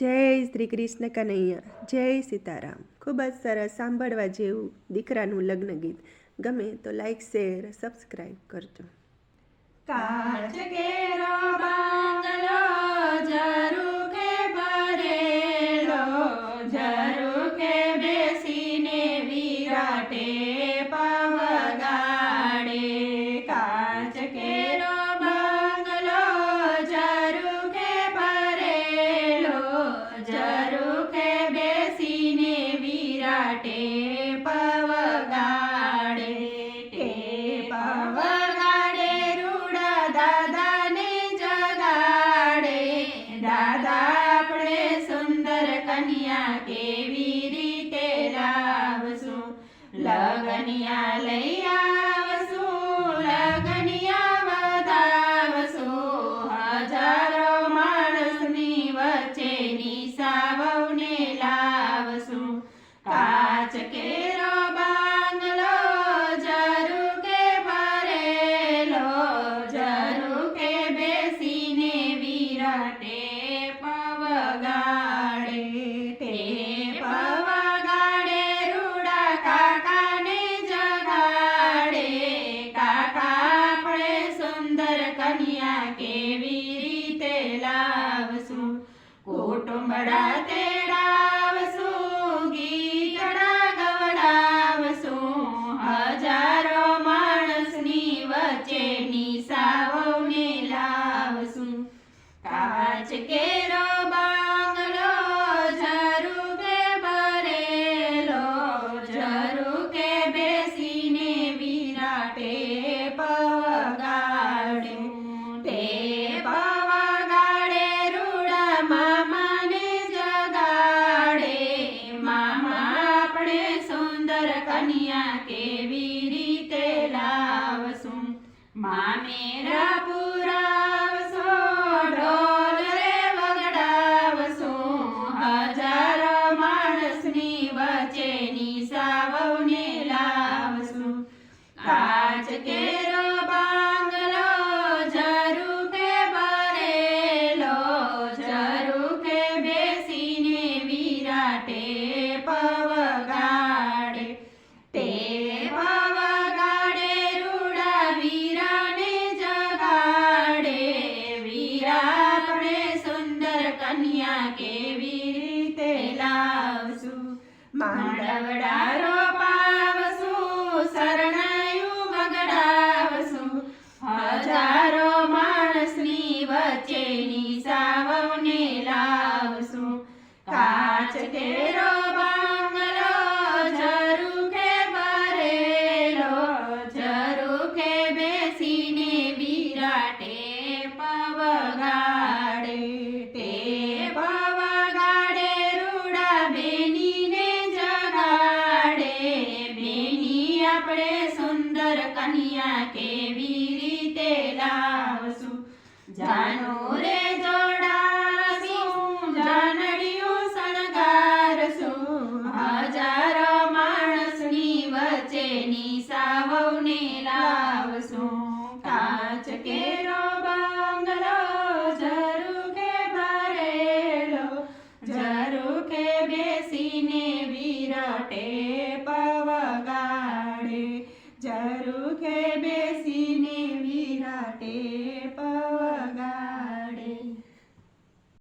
જય શ્રી કૃષ્ણ કનૈયા, જય સીતારામ. ખૂબ જ સરસ સાંભળવા જેવું દીકરાનું લગ્ન ગીત. ગમે તો લાઈક શેર સબસ્ક્રાઈબ કરજો. કાચ કેરો કાચ કેરો બાંગલો ઝરૂકે ભરેલો, ઝરૂકે બેસીને વિરાટે પવગાડે, તે પવગાડે રૂડા કાકાને જગાડે. કાકા આપણે સુંદર કન્યા કેવી રીતે લાવશું? કોટુંબડા તેડાવશું મામેરા પુરાવશો ઢોલ રે વગડાવશું. હજારો માણસની વચ્ચેની સાવને લાવશું. કાચ કેરો કેવી રીતે લાવશું? માંડવડા રોપાવશું શરણાયું વગડાવશું હજારો માણસની વચ્ચેની સાવને આપણે સુંદર કન્યા કેવી રીતે લાવશું? જાનો રે જોડાશું જાનડિયું શણગારશું. હજારો માણસની વચ્ચેની સાવને લાવશું ખરું કે બેસીને વિરાટે પર